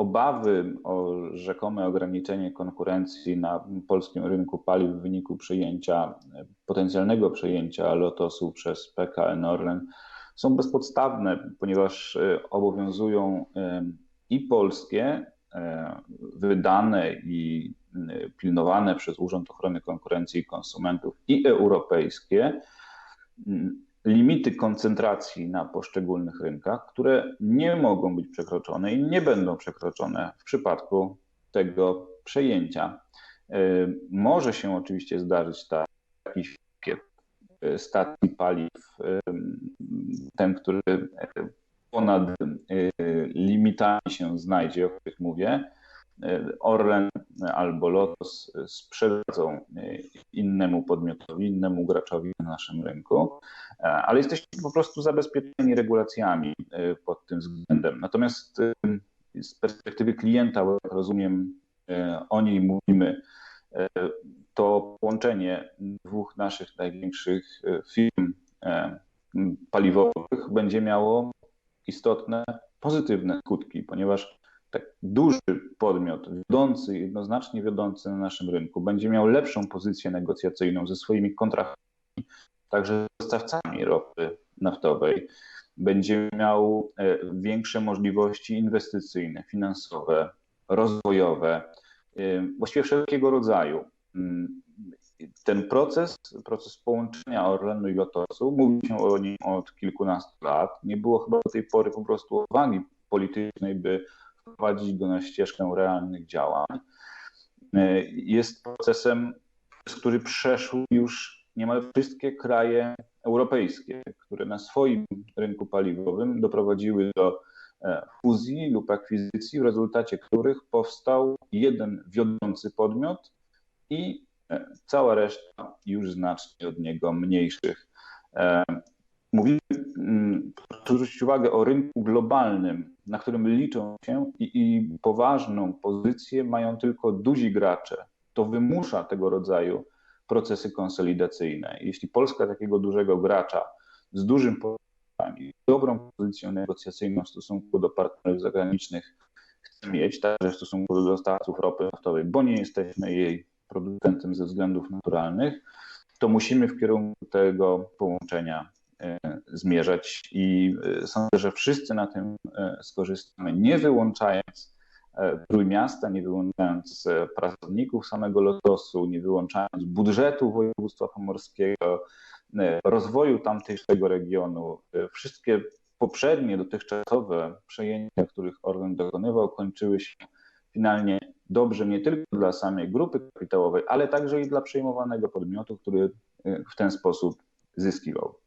obawy o rzekome ograniczenie konkurencji na polskim rynku paliw w wyniku przejęcia, potencjalnego przejęcia Lotosu przez PKN Orlen są bezpodstawne, ponieważ obowiązują i polskie, wydane i pilnowane przez Urząd Ochrony Konkurencji i Konsumentów, i europejskie limity koncentracji na poszczególnych rynkach, które nie mogą być przekroczone i nie będą przekroczone w przypadku tego przejęcia. E, może się oczywiście zdarzyć taki e, stacji paliw, e, ten, który ponad limitami się znajdzie, o których mówię, Orlen albo Lotos sprzedadzą innemu podmiotowi, innemu graczowi na naszym rynku, ale jesteśmy po prostu zabezpieczeni regulacjami pod tym względem. Natomiast e, z perspektywy klienta, jak rozumiem, e, o niej mówimy, to połączenie dwóch naszych największych firm paliwowych będzie miało istotne, pozytywne skutki, ponieważ tak duży podmiot, wiodący, jednoznacznie wiodący na naszym rynku, będzie miał lepszą pozycję negocjacyjną ze swoimi kontraktami, także z dostawcami ropy naftowej, będzie miał e, większe możliwości inwestycyjne, finansowe, rozwojowe, e, właściwie wszelkiego rodzaju. Mm, ten proces, proces połączenia Orlenu i Lotosu, mówi się o nim od kilkunastu lat. Nie było chyba do tej pory po prostu odwagi politycznej, by wprowadzić go na ścieżkę realnych działań. E, jest procesem, który przeszł już niemal wszystkie kraje europejskie, które na swoim rynku paliwowym doprowadziły do e, fuzji lub akwizycji, w rezultacie których powstał jeden wiodący podmiot i e, cała reszta już znacznie od niego mniejszych. Mówimy, mm, zwrócić uwagę o rynku globalnym, na którym liczą się i, i poważną pozycję mają tylko duzi gracze. To wymusza tego rodzaju procesy konsolidacyjne. Jeśli Polska takiego dużego gracza z dużym i dobrą pozycją negocjacyjną w stosunku do partnerów zagranicznych chce mieć, także w stosunku do dostawców ropy naftowej, bo nie jesteśmy jej producentem ze względów naturalnych, to musimy w kierunku tego połączenia zmierzać i e, sądzę, że wszyscy na tym e, skorzystamy, nie wyłączając Trójmiasta, nie wyłączając pracowników samego Lotosu, nie wyłączając budżetu województwa pomorskiego, rozwoju tamtejszego regionu. Wszystkie poprzednie, dotychczasowe przejęcia, których Orlen dokonywał, kończyły się finalnie dobrze nie tylko dla samej grupy kapitałowej, ale także i dla przejmowanego podmiotu, który w ten sposób zyskiwał.